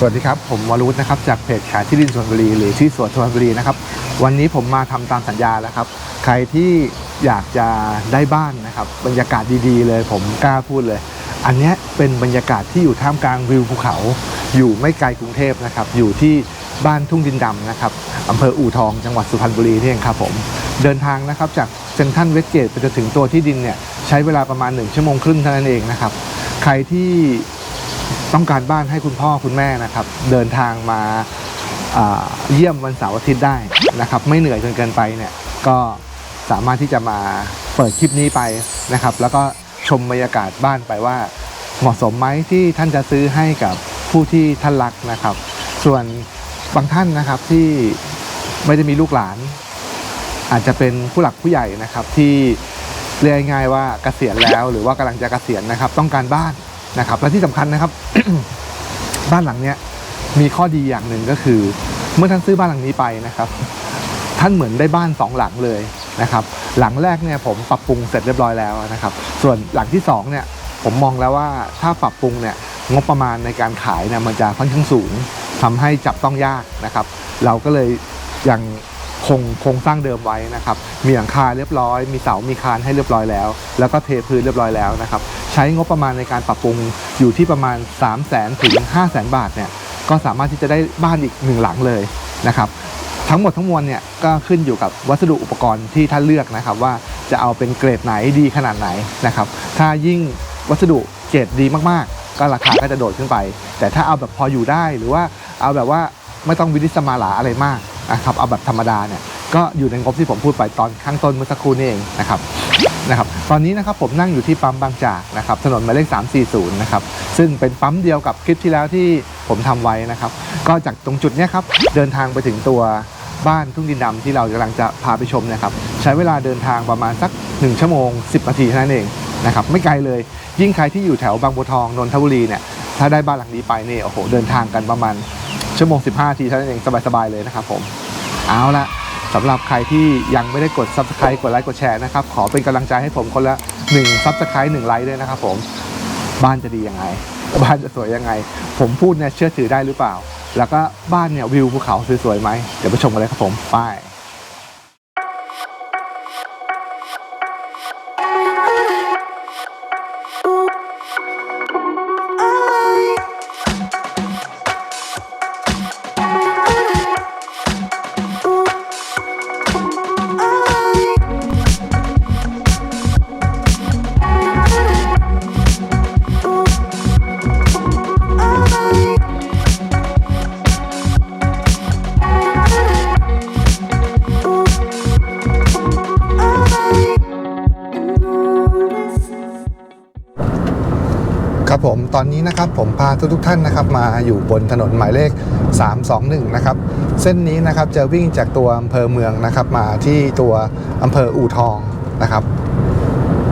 สวัสดีครับ ผมวรุษนะครับจากเพจขายที่ดินสวนบุรีหรือที่สวนสวนบุรีนะครับ วันนี้ผมมาทำตามสัญญาแล้วครับ ใครที่อยากจะได้บ้านนะครับ บรรยากาศดีๆ เลยผมกล้าพูดเลย อันนี้เป็นบรรยากาศที่อยู่ท่ามกลางวิวภูเขา อยู่ไม่ไกลกรุงเทพนะครับ อยู่ที่บ้านทุ่งดินดำนะครับอำเภออู่ทองจังหวัดสุพรรณบุรีนี่เองครับผมเดินทางนะครับจากเซนทรัลเวสเกตไปจนถึงตัวที่ดินเนี่ยใช้เวลาประมาณ1ชั่วโมงครึ่งเท่านั้นเองนะครับใครที่ ต้องการบ้านให้คุณพ่อคุณแม่นะครับ เดินทางมาเยี่ยมวันเสาร์อาทิตย์ได้นะครับ ไม่เหนื่อยจนเกินไปเนี่ยก็สามารถที่จะมาเปิดคลิปนี้ไปนะครับ แล้วก็ชมบรรยากาศบ้านไปว่า เหมาะสมไหมที่ท่านจะซื้อให้กับผู้ที่ท่านรักนะครับ ส่วนบางท่านนะครับที่ไม่ได้มีลูกหลาน อาจจะเป็นผู้หลักผู้ใหญ่นะครับที่เรียกง่ายว่าเกษียณแล้ว หรือว่ากำลังจะเกษียณนะครับ ต้องการบ้าน นะครับและที่สำคัญนะครับ บ้านหลังเนี้ยมีข้อดีอย่างหนึ่งก็คือ เมื่อท่านซื้อบ้านหลังนี้ไปนะครับ ท่านเหมือนได้บ้านสองหลังเลยนะครับ หลังแรกเนี่ยผมปรับปรุงเสร็จเรียบร้อยแล้วนะครับ ส่วนหลังที่สองเนี่ยผมมองแล้วว่าถ้าปรับปรุงเนี่ยงบประมาณในการขายเนี่ยมันจะค่อนข้างสูงทำให้จับต้องยากนะครับ เราก็เลยยัง คงโครงสร้างเดิมไว้นะครับ มีหลังคาเรียบร้อย มีเสา มีคานให้เรียบร้อยแล้ว แล้วก็เทพื้นเรียบร้อยแล้วนะครับ ใช้งบประมาณในการปรับปรุงอยู่ที่ประมาณ 3 0 0 0 0 0ถึง5 0 0 0 0 0 บาทเนี่ย ก็สามารถที่จะได้บ้านอีกหนึ่งหลังเลยนะครับทั้งหมดทั้งมวลเนี่ยก็ขึ้นอยู่กับวัสดุอุปกรณ์ที่ท่านเลือกนะครับ ว่าจะเอาเป็นเกรดไหนดีขนาดไหนนะครับ ถ้ายิ่งวัสดุเกรดดีมากๆ ก็ราคาก็จะโดดขึ้นไป แต่ถ้าเอาแบบพออยู่ได้หรือว่าเอาแบบว่าไม่ต้องวินิสมาลาอะไรมาก นะครับเอาแบบธรรมดาเนี่ยก็อยู่ในงบที่ผมพูดไปตอนข้างต้นเมื่อสักครู่นี่เองนะครับนะครับตอนนี้นะครับผมนั่งอยู่ที่ปั๊มบางจากนะครับถนนหมายเลข 340 นะครับซึ่งเป็นปั๊มเดียวกับคลิปที่แล้วที่ผมทำไว้นะครับ ก็จากตรงจุดนี้ครับเดินทางไปถึงตัวบ้านทุ่งดินดำที่เรากำลังจะพาไปชมนะครับใช้เวลาเดินทางประมาณสัก 1 ชั่วโมง 10 นาทีเท่านั้นเองนะครับไม่ไกลเลยยิ่งใครที่อยู่แถวบางบัวทองนนทบุรีเนี่ยถ้าได้บ้านหลังนี้ไปเนี่ยโอ้โหเดินทางกันประมาณ ชั่วโมง 15นาทีเท่านั้นเองสบาย ๆ เลยนะครับผมเอาละสำหรับใครที่ยังไม่ได้กด subscribe กดไลค์กดแชร์นะครับ ขอเป็นกำลังใจให้ผมคนละ1 subscribe 1ไลค์ด้วยนะครับผมบ้านจะดียังไง บ้านจะสวยยังไง ผมพูดเนี่ยเชื่อถือได้หรือเปล่า แล้วก็บ้านเนี่ยวิวภูเขาสวยๆไหมเดี๋ยวไปชมกันเลยครับผมไป ตอนนี้นะครับผมพาทุกทุกท่านนะครับมาอยู่บนถนนหมายเลข 321 นะครับ เส้นนี้นะครับจะวิ่งจากตัวอำเภอเมืองนะครับ มาที่ตัวอำเภออู่ทองนะครับ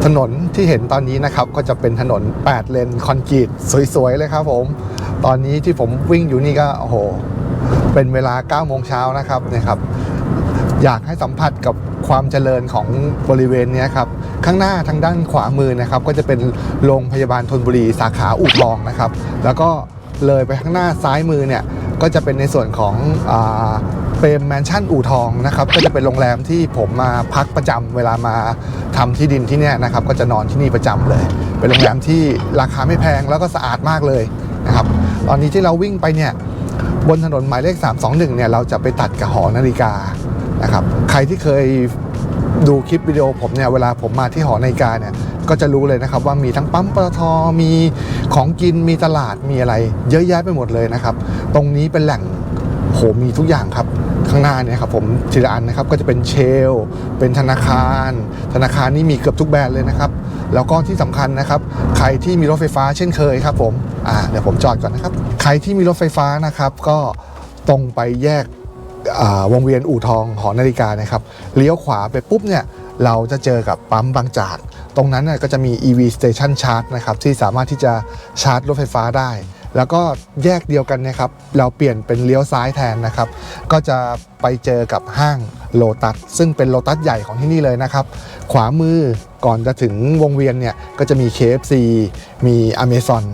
ถนนที่เห็นตอนนี้นะครับก็จะเป็นถนน 8 เลนคอนกรีตสวยๆ เลยครับผม ตอนนี้ที่ผมวิ่งอยู่นี่ก็โอ้โหเป็นเวลา9โมงเช้านะครับเนี่ยครับ อยากให้สัมผัสกับความเจริญของบริเวณนี้ครับ ข้างหน้าทางด้านขวามือนะครับ ก็จะเป็นโรงพยาบาลธนบุรีสาขาอู่ทองนะครับ แล้วก็เลยไปข้างหน้าซ้ายมือเนี่ยก็จะเป็นในส่วนของเปรมแมนชั่นอู่ทองนะครับก็จะเป็นโรงแรมที่ผมมาพักประจำเวลามาทำที่ดินที่เนี่ยนะครับ ก็จะนอนที่นี่ประจำเลย เป็นโรงแรมที่ราคาไม่แพงแล้วก็สะอาดมากเลยนะครับตอนนี้ที่เราวิ่งไปเนี่ยบนถนนหมายเลข 321เนี่ยเราจะไปตัดกับหอนาฬิกานะครับใครที่เคย ดูคลิปวิดีโอผมเนี่ยเวลาผมมาที่หอนาฬิกาเนี่ยก็จะรู้เลยนะครับว่ามีทั้งปั๊มปตทมีของกินมีตลาดมีอะไร เยอะแยะไปหมดเลยนะครับ ตรงนี้เป็นแหล่งโหมีทุกอย่างครับข้างหน้าเนี่ยครับผมทีละอันนะครับก็จะเป็นเชล เป็นธนาคาร ธนาคารนี่มีเกือบทุกแบรนด์เลยนะครับ แล้วก็ที่สำคัญนะครับ ใครที่มีรถไฟฟ้าเช่นเคยครับผมอ่าเดี๋ยวผมจอดก่อนนะครับ ใครที่มีรถไฟฟ้านะครับ ก็ตรงไปแยก วงเวียนอู่ทองหอนาฬิกานะครับเลี้ยวขวาไปปุ๊บเนี่ยเราจะเจอกับปั๊มบางจาก ตรงนั้นน่ะก็จะมี EV Station Charge นะครับที่สามารถที่จะชาร์จรถไฟฟ้าได้ แล้วก็แยกเดียวกันนะครับเราเปลี่ยนเป็นเลี้ยวซ้ายแทนนะครับ ก็จะไปเจอกับห้างโลตัสซึ่งเป็นโลตัสใหญ่ของที่นี่เลยนะครับ ขวามือก่อนจะถึงวงเวียนเนี่ยก็จะมี KFC มี Amazon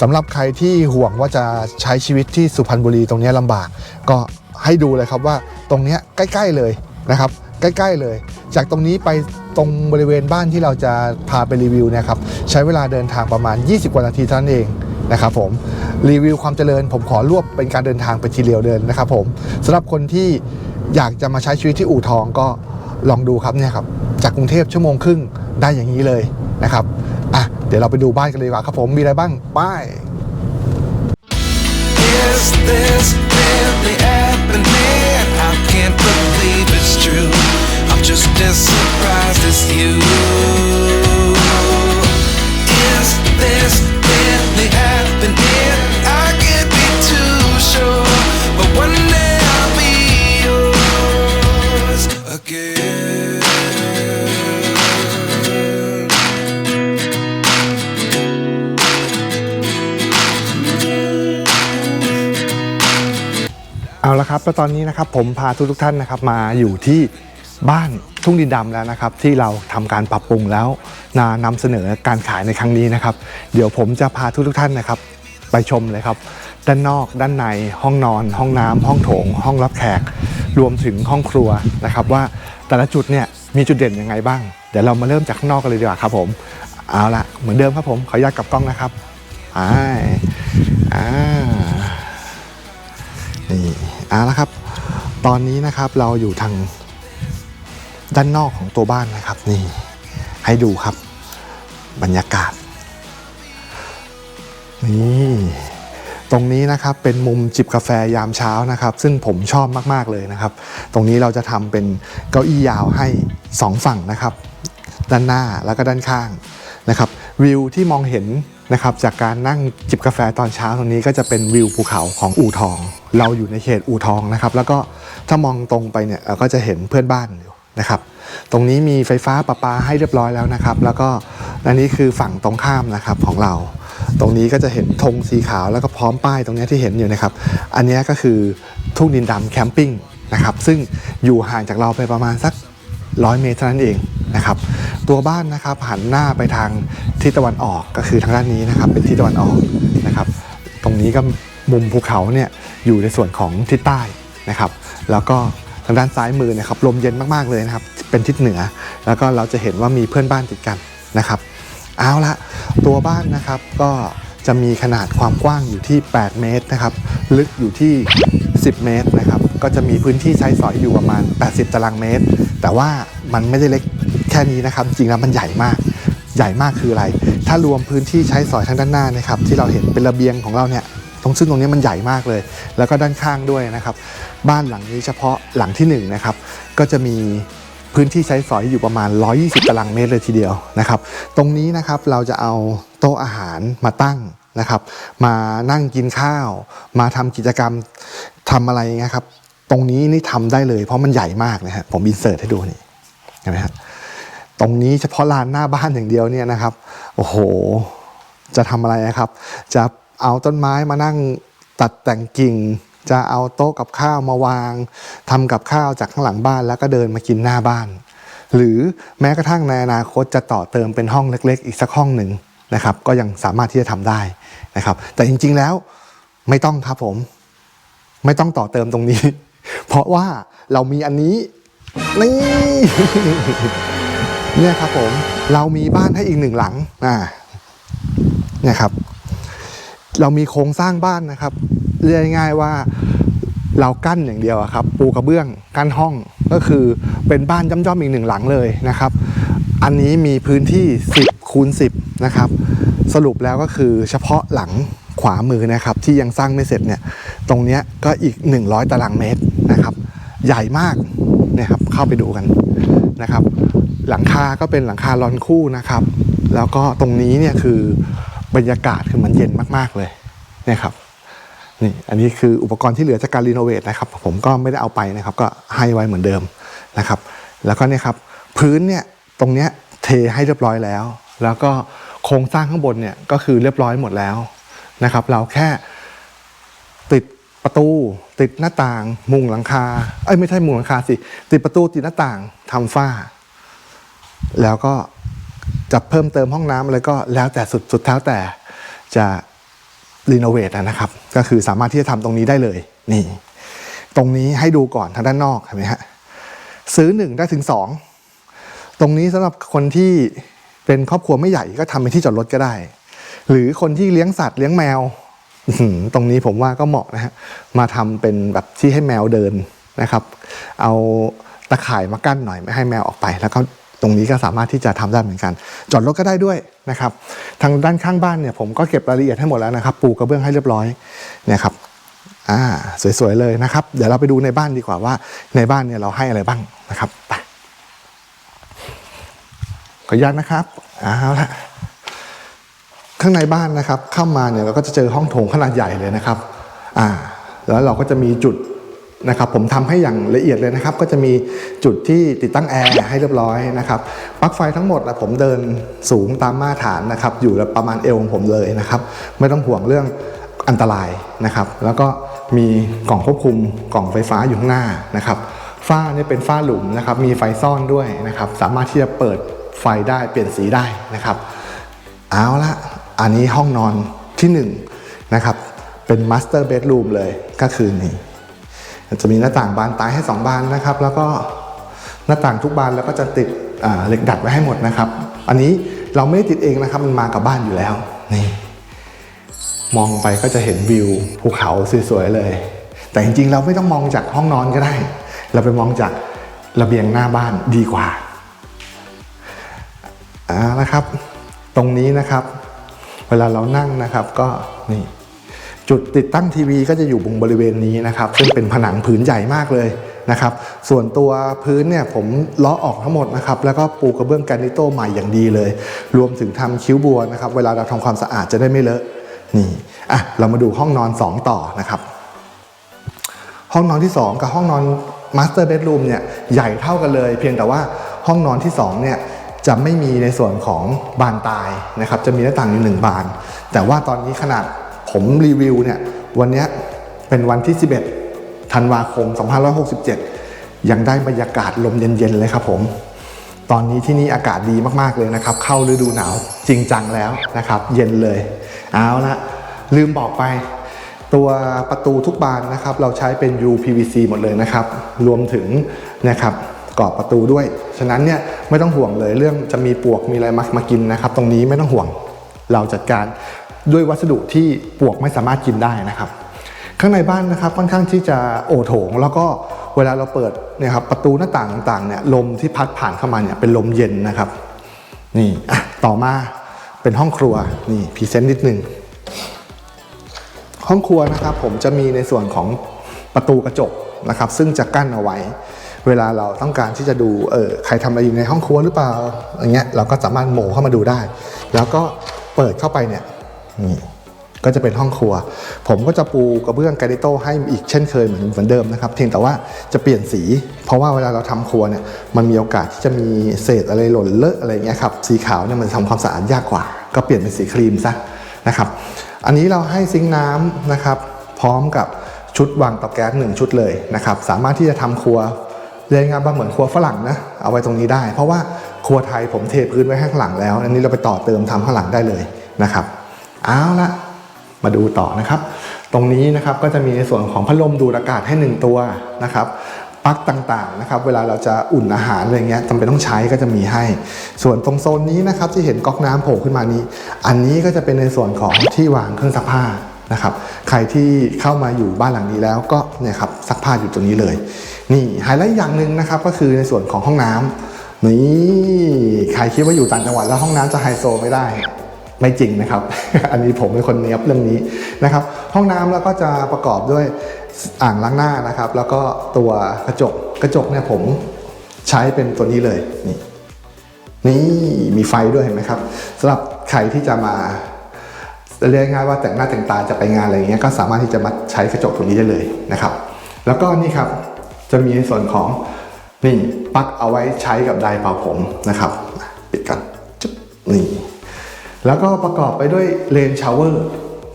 สำหรับใครที่ห่วงว่าจะใช้ชีวิตที่สุพรรณบุรีตรงนี้ลำบาก ก็ ให้ดูเลยครับว่าตรงนี้ใกล้ ๆเลยนะครับใกล้ ๆ เลย จากตรงนี้ไปตรงบริเวณบ้านที่เราจะพาไปรีวิวนะครับใช้เวลาเดินทางประมาณ 20 กว่านาทีเท่านั้นเองนะครับผมรีวิวความเจริญ ผมขอรวบเป็นการเดินทางไปทีเดียวเดินนะครับผมสำหรับคนที่อยากจะมาใช้ชีวิตที่อู่ทองก็ลองดูครับเนี่ยครับจากกรุงเทพชั่วโมงครึ่งได้อย่างนี้เลยนะครับอะเดี๋ยวเราไปดูบ้านกันเลยดีกว่าครับผมมีอะไรบ้างป้าย just as surprised as you. Is this really happening? I can't be too sure, but one day I'll be yours again. เอาละครับแล้วตอนนี้นะครับผมพาทุกทุกท่านนะครับมาอยู่ที่ บ้านทุ่งดินดำแล้วนะครับ ที่เราทำการปรับปรุงแล้วนานำเสนอการขายในครั้งนี้นะครับ เดี๋ยวผมจะพาทุกทุกท่านนะครับ ไปชมเลยครับ ด้านนอกด้านในห้องนอน ห้องน้ำห้องโถง ห้องรับแขก รวมถึงห้องครัวนะครับ ว่าแต่ละจุดเนี่ยมีจุดเด่นยังไงบ้าง เดี๋ยวเรามาเริ่มจากข้างนอกกันเลยดีกว่าครับผมเอาละเหมือนเดิมครับผมขออนุญาตกลับกล้องนะครับอ่าอ่านี่เอาละครับ ตอนนี้นะครับเราอยู่ทาง ด้านนอกของตัวบ้านนะครับนี่ให้ดูครับ บรรยากาศนี่ตรงนี้นะครับเป็นมุมจิบกาแฟยามเช้านะครับ ซึ่งผมชอบมาก ๆ เลยนะครับ ตรงนี้เราจะทำเป็นเก้าอี้ยาวให้สองฝั่งนะครับ ด้านหน้าแล้วก็ด้านข้างนะครับ วิวที่มองเห็นนะครับจากการนั่งจิบกาแฟตอนเช้าตรงนี้ก็จะเป็นวิวภูเขาของอู่ทอง เราอยู่ในเขตอู่ทองนะครับ แล้วก็ถ้ามองตรงไปเนี่ยก็จะเห็นเพื่อนบ้านอยู่ นะครับตรงนี้มีไฟฟ้าประปาให้เรียบร้อยแล้วนะครับ แล้วก็อันนี้คือฝั่งตรงข้ามนะครับของเรา ตรงนี้ก็จะเห็นธงสีขาวแล้วก็พร้อมป้ายตรงนี้ที่เห็นอยู่นะครับ อันนี้ก็คือทุ่งดินดำแคมปิ้งนะครับซึ่งอยู่ห่างจากเราไปประมาณสักร้อยเมตรเท่านั้นเองนะครับ ตัวบ้านนะครับหันหน้าไปทางทิศตะวันออกก็คือทางด้านนี้นะครับ เป็นทิศตะวันออกนะครับ ตรงนี้ก็มุมภูเขาเนี่ยอยู่ในส่วนของทิศใต้นะครับ แล้วก็างด้านซ้ายมือนะครับลมเย็นมากๆเลยนะครับเป็นทิศเหนือ แล้วก็เราจะเห็นว่ามีเพื่อนบ้านติดกันนะครับเอาละตัวบ้านนะครับก็จะมีขนาดความกว้างอยู่ที่ 8 เมตรนะครับลึกอยู่ที่ 10 เมตรนะครับก็จะมีพื้นที่ใช้สอยอยู่ประมาณ 80 ตารางเมตร แต่ว่ามันไม่ได้เล็กแค่นี้นะครับ จริงแล้วมันใหญ่มาก ใหญ่มากคืออะไร ถ้ารวมพื้นที่ใช้สอยทางด้านหน้านะครับที่เราเห็นเป็นระเบียงของเราเนี่ย ตรงซึ่งตรงนี้มันใหญ่มากเลย แล้วก็ด้านข้างด้วยนะครับ บ้านหลังนี้เฉพาะหลังที่หนึ่งนะครับก็จะมีพื้นที่ใช้สอยอยู่ประมาณ 120 ตารางเมตรเลยทีเดียวนะครับ ตรงนี้นะครับเราจะเอาโต๊ะอาหารมาตั้งนะครับ มานั่งกินข้าว มาทำกิจกรรมทำอะไรเงี้ยครับ ตรงนี้นี่ทำได้เลยเพราะมันใหญ่มากนะฮะผมอินเสิร์ตให้ดูนี่เห็นไหมครับตรงนี้เฉพาะลานหน้าบ้านอย่างเดียวเนี่ยนะครับ โอ้โห จะทำอะไรนะครับ จะ เอาต้นไม้มานั่งตัดแต่งกิ่ง จะเอาโต๊ะกับข้าวมาวางทำกับข้าวจากข้างหลังบ้านแล้วก็เดินมากินหน้าบ้าน หรือแม้กระทั่งในอนาคตจะต่อเติมเป็นห้องเล็ก ๆ อีกสักห้องหนึ่งนะครับ ก็ยังสามารถที่จะทำได้นะครับ แต่จริงๆแล้วไม่ต้องครับผม ไม่ต้องต่อเติมตรงนี้ เพราะว่าเรามีอันนี้นี่เนี่ยครับผมเรามีบ้านให้อีกหนึ่งหลังอ่าเนี่ยครับ เรามีโครงสร้างบ้านนะครับเรียกง่ายๆว่าเรากั้นอย่างเดียวครับ ปูกระเบื้องกั้นห้องก็คือเป็นบ้านย่อมๆอีกหนึ่งหลังเลยนะครับ อันนี้มีพื้นที่ 10คูณ10 นะครับ สรุปแล้วก็คือเฉพาะหลังขวามือนะครับ ที่ยังสร้างไม่เสร็จเนี่ยตรงนี้ก็อีก 100 ตารางเมตรนะครับ ใหญ่มากเนี่ยครับเข้าไปดูกันนะครับ หลังคาก็เป็นหลังคาลอนคู่นะครับ แล้วก็ตรงนี้เนี่ยคือ บรรยากาศคือมันเย็นมากๆเลยเนี่ยครับนี่อันนี้คืออุปกรณ์ที่เหลือจากการรีโนเวทนะครับ ผมก็ไม่ได้เอาไปนะครับ ก็ให้ไว้เหมือนเดิมนะครับ แล้วก็เนี่ยครับพื้นเนี่ยตรงเนี้ยเทให้เรียบร้อยแล้ว แล้วก็โครงสร้างข้างบนเนี่ยก็คือเรียบร้อยหมดแล้วนะครับ เราแค่ติดประตูติดหน้าต่าง มุงหลังคาเอ้ยไม่ใช่มุงหลังคาสิติดประตูติดหน้าต่างทำฝ้า แล้วก็ จะเพิ่มเติมห้องน้ำอะไรก็แล้วแต่สุดสุดเท้าแต่จะรีโนเวทนะครับ ก็คือสามารถที่จะทำตรงนี้ได้เลยนี่ ตรงนี้ให้ดูก่อนทางด้านนอกเห็นไหมฮะซื้อหนึ่งได้ถึงสองตรงนี้สำหรับคนที่เป็นครอบครัวไม่ใหญ่ก็ทำเป็นที่จอดรถก็ได้ หรือคนที่เลี้ยงสัตว์เลี้ยงแมวตรงนี้ผมว่าก็เหมาะนะฮะมาทำเป็นแบบที่ให้แมวเดินนะครับ เอาตะข่ายมากั้นหน่อยไม่ให้แมวออกไปแล้วก็ ตรงนี้ก็สามารถที่จะทำได้เหมือนกัน จอดรถก็ได้ด้วยนะครับทางด้านข้างบ้านเนี่ยผมก็เก็บรายละเอียดให้หมดแล้วนะครับ ปูกระเบื้องให้เรียบร้อยเนี่ยครับอ่าสวยๆเลยนะครับ เดี๋ยวเราไปดูในบ้านดีกว่าว่า ในบ้านเนี่ยเราให้อะไรบ้างนะครับไปขออนุญาตนะครับเอาละข้างในบ้านนะครับ เข้ามาเนี่ยเราก็จะเจอห้องโถงขนาดใหญ่เลยนะครับอ่าแล้วเราก็จะมีจุด นะครับผมทำให้อย่างละเอียดเลยนะครับ ก็จะมีจุดที่ติดตั้งแอร์ให้เรียบร้อยนะครับปลั๊กไฟทั้งหมดนะผมเดินสูงตามมาตรฐานนะครับ อยู่ประมาณเอวของผมเลยนะครับ ไม่ต้องห่วงเรื่องอันตรายนะครับ แล้วก็มีกล่องควบคุมกล่องไฟฟ้าอยู่ข้างหน้านะครับฝ้าเนี่ยเป็นฝ้าหลุมนะครับ มีไฟซ่อนด้วยนะครับ สามารถที่จะเปิดไฟได้เปลี่ยนสีได้นะครับ เอาละอันนี้ห้องนอนที่หนึ่งนะครับเป็นมาสเตอร์เบดรูมเลยก็คือนี่ จะมีหน้าต่างบานตายให้ 2 บานนะครับ แล้วก็หน้าต่างทุกบานแล้วก็จะติดเหล็กดัดไว้ให้หมดนะครับ อันนี้เราไม่ได้ติดเองนะครับมันมากับบ้านอยู่แล้วนี่มองไปก็จะเห็นวิวภูเขาสวยๆเลย แต่จริงๆ เราไม่ต้องมองจากห้องนอนก็ได้ เราไปมองจากระเบียงหน้าบ้านดีกว่าอ่านะครับ ตรงนี้นะครับ เวลาเรานั่งนะครับก็นี่ จุดติดตั้งทีวีก็จะอยู่บงบริเวณนี้นะครับ ซึ่งเป็นผนังผืนใหญ่มากเลยนะครับ ส่วนตัวพื้นเนี่ยผมล้อออกทั้งหมดนะครับ แล้วก็ปูกระเบื้องแกรนิโตใหม่อย่างดีเลย รวมถึงทำคิ้วบัวนะครับ เวลาเราทำความสะอาดจะได้ไม่เลอะ นี่ อะ เรามาดูห้องนอน 2 ต่อนะครับ ห้องนอนที่ 2 กับห้องนอนมาสเตอร์เบดรูมเนี่ยใหญ่เท่ากันเลย เพียงแต่ว่าห้องนอนที่2เนี่ยจะไม่มีในส่วนของบานตายนะครับ จะมีหน้าต่างอยู่หนึ่งบาน แต่ว่าตอนนี้ขนาด ผมรีวิวเนี่ยวันนี้เป็นวันที่ 11 ธันวาคม 2567 ยังได้บรรยากาศลมเย็นๆเลยครับผม ตอนนี้ที่นี่อากาศดีมากๆเลยนะครับ เข้าฤดูหนาวจริงจังแล้วนะครับ เย็นเลย เอาละลืมบอกไป ตัวประตูทุกบานนะครับ เราใช้เป็น UPVC หมดเลยนะครับ รวมถึงนะครับกรอบประตูด้วย ฉะนั้นเนี่ยไม่ต้องห่วงเลยเรื่องจะมีปลวกมีอะไรมามากินนะครับ ตรงนี้ไม่ต้องห่วงเราจัดการ ด้วยวัสดุที่ปลวกไม่สามารถกินได้นะครับ ข้างในบ้านนะครับค่อนข้างที่จะโอโถง แล้วก็เวลาเราเปิดเนี่ยครับประตูหน้าต่างต่างเนี่ยลมที่พัดผ่านเข้ามาเนี่ยเป็นลมเย็นนะครับนี่อะต่อมาเป็นห้องครัวนี่พรีเซนต์นิดนึงห้องครัวนะครับผมจะมีในส่วนของประตูกระจกนะครับ ซึ่งจะกั้นเอาไว้ เวลาเราต้องการที่จะดูเออใครทำอะไรอยู่ในห้องครัวหรือเปล่าอย่างเงี้ยเราก็สามารถโหมเข้ามาดูได้ แล้วก็เปิดเข้าไปเนี่ย นี่ก็จะเป็นห้องครัว ผมก็จะปูกระเบื้องแกรนิโต้ให้อีกเช่นเคยเหมือนเหมือนเดิมนะครับเพียงแต่ว่าจะเปลี่ยนสี เพราะว่าเวลาเราทำครัวเนี่ยมันมีโอกาสที่จะมีเศษอะไรหล่นเลอะอะไรเงี้ยครับสีขาวเนี่ยมันทำความสะอาดยากกว่า ก็เปลี่ยนเป็นสีครีมซะนะครับ อันนี้เราให้ซิงค์น้ำนะครับ พร้อมกับชุดวางเตาแก๊สหนึ่งชุดเลยนะครับ สามารถที่จะทำครัวเรียกง่ายๆว่าเหมือนครัวฝรั่งนะเอาไว้ตรงนี้ได้ เพราะว่าครัวไทยผมเทพื้นไว้ข้างหลังแล้ว อันนี้เราไปต่อเติมทำข้างหลังได้เลยนะครับ เอาละมาดูต่อนะครับ ตรงนี้นะครับก็จะมีในส่วนของพัดลมดูดอากาศให้หนึ่งตัวนะครับปลั๊กต่างๆนะครับ เวลาเราจะอุ่นอาหารอะไรเงี้ยจำเป็นต้องใช้ก็จะมีให้ ส่วนตรงโซนนี้นะครับที่เห็นก๊อกน้ำโผล่ขึ้นมานี้ อันนี้ก็จะเป็นในส่วนของที่วางเครื่องซักผ้านะครับ ใครที่เข้ามาอยู่บ้านหลังนี้แล้วก็เนี่ยครับซักผ้าอยู่ตรงนี้เลย นี่ไฮไลท์อย่างหนึ่งนะครับก็คือในส่วนของห้องน้ำนี่ใครคิดว่าอยู่ต่างจังหวัดแล้วห้องน้ำจะไฮโซไม่ได้ ไม่จริงนะครับ อันนี้ผมเป็นคนเนี้ยบเรื่องนี้นะครับ ห้องน้ำแล้วก็จะประกอบด้วยอ่างล้างหน้านะครับ แล้วก็ตัวกระจกกระจกเนี่ยผมใช้เป็นตัวนี้เลยนี่นี่มีไฟด้วยเห็นไหมครับสำหรับใครที่จะมาเรียกง่ายว่าแต่งหน้าแต่งตาจะไปงานอะไรอย่างเงี้ยก็สามารถที่จะมาใช้กระจกตัวนี้ได้เลยนะครับ แล้วก็นี่ครับจะมีในส่วนของนี่ปลั๊กเอาไว้ใช้กับไดร์เป่าผมนะครับ ปิดกันจุ๊บนี่ แล้วก็ประกอบไปด้วยเลนชาวเวอร์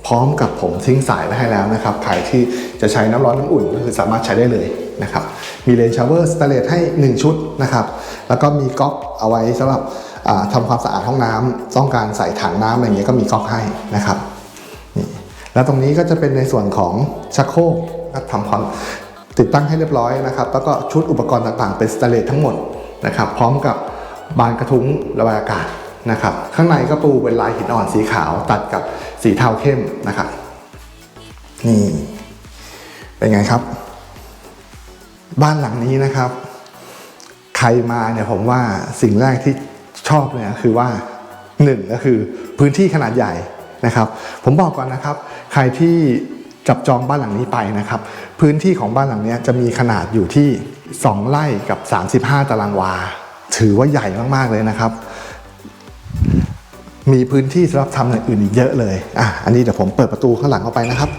พร้อมกับผมทิ้งสายไว้ให้แล้วนะครับ ใครที่จะใช้น้ำร้อนน้ำอุ่นก็คือสามารถใช้ได้เลยนะครับ มีเลนชาวเวอร์สเตเลตให้ 1 ชุดนะครับ แล้วก็มีก๊อกเอาไว้สำหรับอ่าทำความสะอาดห้องน้ำต้องการใส่ถังน้ำอะไรเงี้ยก็มีก๊อกให้นะครับนี่แล้วตรงนี้ก็จะเป็นในส่วนของชักโครกก็ทำความติดตั้งให้เรียบร้อยนะครับ แล้วก็ชุดอุปกรณ์ต่างๆ เป็นสเตเลตทั้งหมดนะครับ พร้อมกับบานกระทุ้งระบายอากาศ นะครับข้างในก็ปูเป็นลายหินอ่อนสีขาวตัดกับสีเทาเข้มนะครับนี่เป็นไงครับ บ้านหลังนี้นะครับ ใครมาเนี่ยผมว่าสิ่งแรกที่ชอบเนี่ยคือว่าหนึ่งก็คือพื้นที่ขนาดใหญ่นะครับ ผมบอกก่อนนะครับ ใครที่จับจองบ้านหลังนี้ไปนะครับ พื้นที่ของบ้านหลังนี้จะมีขนาดอยู่ที่ 2 ไร่กับ 35 ตารางวา ถือว่าใหญ่มากๆเลยนะครับ มีพื้นที่สำหรับทำอย่างอื่นอีกเยอะเลยอะอันนี้เดี๋ยวผมเปิดประตูข้างหลังออกไปนะครับ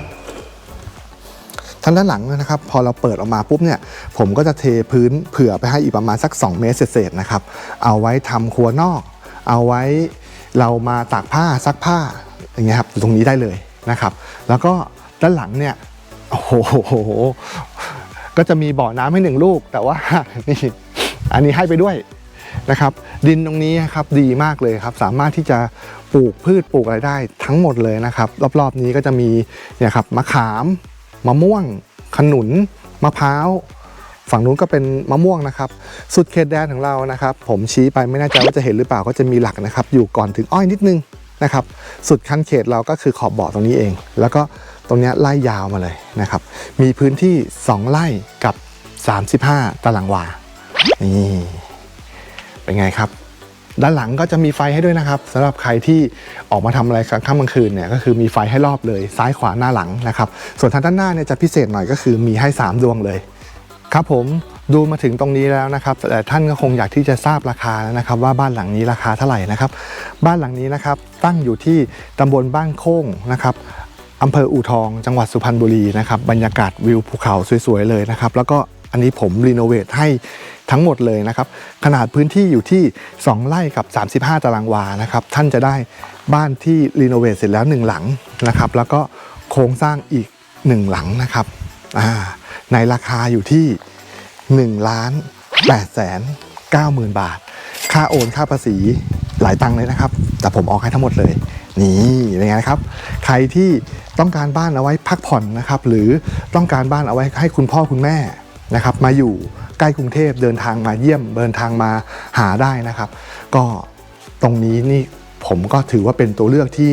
ทางด้านหลังนะครับ พอเราเปิดออกมาปุ๊บเนี่ยผมก็จะเทพื้นเผื่อไปให้อีกประมาณสัก 2 เมตรเศษๆนะครับ เอาไว้ทำครัวนอก เอาไว้เรามาตากผ้าซักผ้าอย่างเงี้ยครับตรงนี้ได้เลยนะครับ แล้วก็ด้านหลังเนี่ยโอ้โหก็จะมีบ่อน้ำให้หนึ่งลูก แต่ว่านี่อันนี้ให้ไปด้วย นะครับ ดินตรงนี้ครับดีมากเลยครับ สามารถที่จะปลูกพืชปลูกอะไรได้ทั้งหมดเลยนะครับ รอบๆนี้ก็จะมีเนี่ยครับมะขามมะม่วง ขนุนมะพร้าวฝั่งนู้นก็เป็นมะม่วงนะครับ สุดเขตแดนของเรานะครับ ผมชี้ไปไม่แน่ใจว่าจะเห็นหรือเปล่าก็จะมีหลักนะครับ อยู่ก่อนถึงอ้อยนิดนึงนะครับ สุดคันเขตเราก็คือขอบบ่อตรงนี้เอง แล้วก็ตรงนี้ไล่ยาวมาเลยนะครับ มีพื้นที่ 2 ไร่กับ 35 ตารางวานี่ เป็นไงครับ ด้านหลังก็จะมีไฟให้ด้วยนะครับสำหรับใครที่ออกมาทำอะไรกลางค่ำกลางคืนเนี่ยก็คือมีไฟให้รอบเลยซ้ายขวาหน้าหลังนะครับ ส่วนทางด้านหน้าเนี่ยจะพิเศษหน่อยก็คือมีให้ 3 ดวงเลย ครับผมดูมาถึงตรงนี้แล้วนะครับแต่ท่านก็คงอยากที่จะทราบราคาแล้วนะครับ ว่าบ้านหลังนี้ราคาเท่าไหร่นะครับ บ้านหลังนี้นะครับตั้งอยู่ที่ตำบลบ้านโค้งนะครับอำเภออู่ทอง จังหวัดสุพรรณบุรีนะครับบรรยากาศวิวภูเขาสวยๆเลยนะครับ แล้วก็ อันนี้ผมรีโนเวทให้ทั้งหมดเลยนะครับขนาดพื้นที่อยู่ที่ 2 ไร่กับ 35 ตารางวานะครับท่านจะได้บ้านที่รีโนเวทเสร็จแล้ว 1 หลังนะครับแล้วก็โครงสร้างอีก 1 หลังนะครับในราคาอยู่ที่1ล้าน8แสน9หมื่นบาท ค่าโอนค่าภาษีหลายตังค์เลยนะครับ แต่ผมออกให้ทั้งหมดเลย นี่เป็นไงนะครับ ใครที่ต้องการบ้านเอาไว้พักผ่อนนะครับ หรือต้องการบ้านเอาไว้ให้คุณพ่อคุณแม่ นะครับมาอยู่ใกล้กรุงเทพเดินทางมาเยี่ยมเดินทางมาหาได้นะครับ ก็ตรงนี้นี่ผมก็ถือว่าเป็นตัวเลือกที่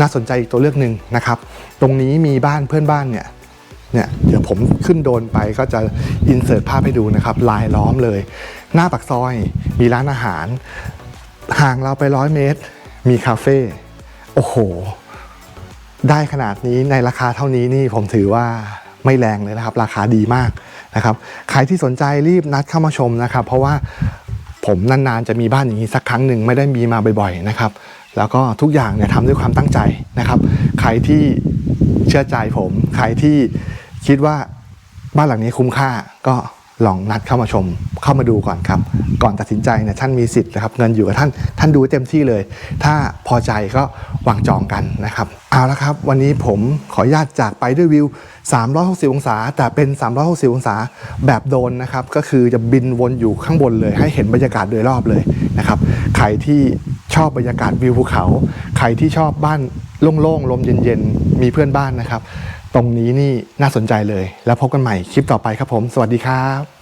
น่าสนใจอีกตัวเลือกหนึ่งนะครับ ตรงนี้มีบ้านเพื่อนบ้านเนี่ยเนี่ยเดี๋ยวผมขึ้นโดนไปก็จะอินเสิร์ตภาพให้ดูนะครับ ลายล้อมเลย หน้าปากซอยมีร้านอาหาร ห่างเราไปร้อยเมตร มีคาเฟ่โอ้โห ได้ขนาดนี้ในราคาเท่านี้นี่ผมถือว่าไม่แรงเลยนะครับ ราคาดีมาก นะครับใครที่สนใจรีบนัดเข้ามาชมนะครับ เพราะว่าผมนานๆจะมีบ้านอย่างนี้สักครั้งหนึ่งไม่ได้มีมาบ่อยๆนะครับ แล้วก็ทุกอย่างเนี่ยทำด้วยความตั้งใจนะครับ ใครที่เชื่อใจผม ใครที่คิดว่าบ้านหลังนี้คุ้มค่าก็ ลองนัดเข้ามาชมเข้ามาดูก่อนครับ ก่อนตัดสินใจเนี่ยท่านมีสิทธิ์นะครับเงินอยู่กับท่านท่านดูเต็มที่เลย ถ้าพอใจก็วางจองกันนะครับ เอาละครับ วันนี้ผมขออนุญาตจากไปด้วยวิว 360 องศา แต่เป็น 360 องศาแบบโดนนะครับ ก็คือจะบินวนอยู่ข้างบนเลย ให้เห็นบรรยากาศโดยรอบเลยนะครับใครที่ชอบบรรยากาศวิวภูเขา ใครที่ชอบบ้านโล่งๆลมเย็นๆมีเพื่อนบ้านนะครับ ตรงนี้นี่น่าสนใจเลย แล้วพบกันใหม่คลิปต่อไปครับผม สวัสดีครับ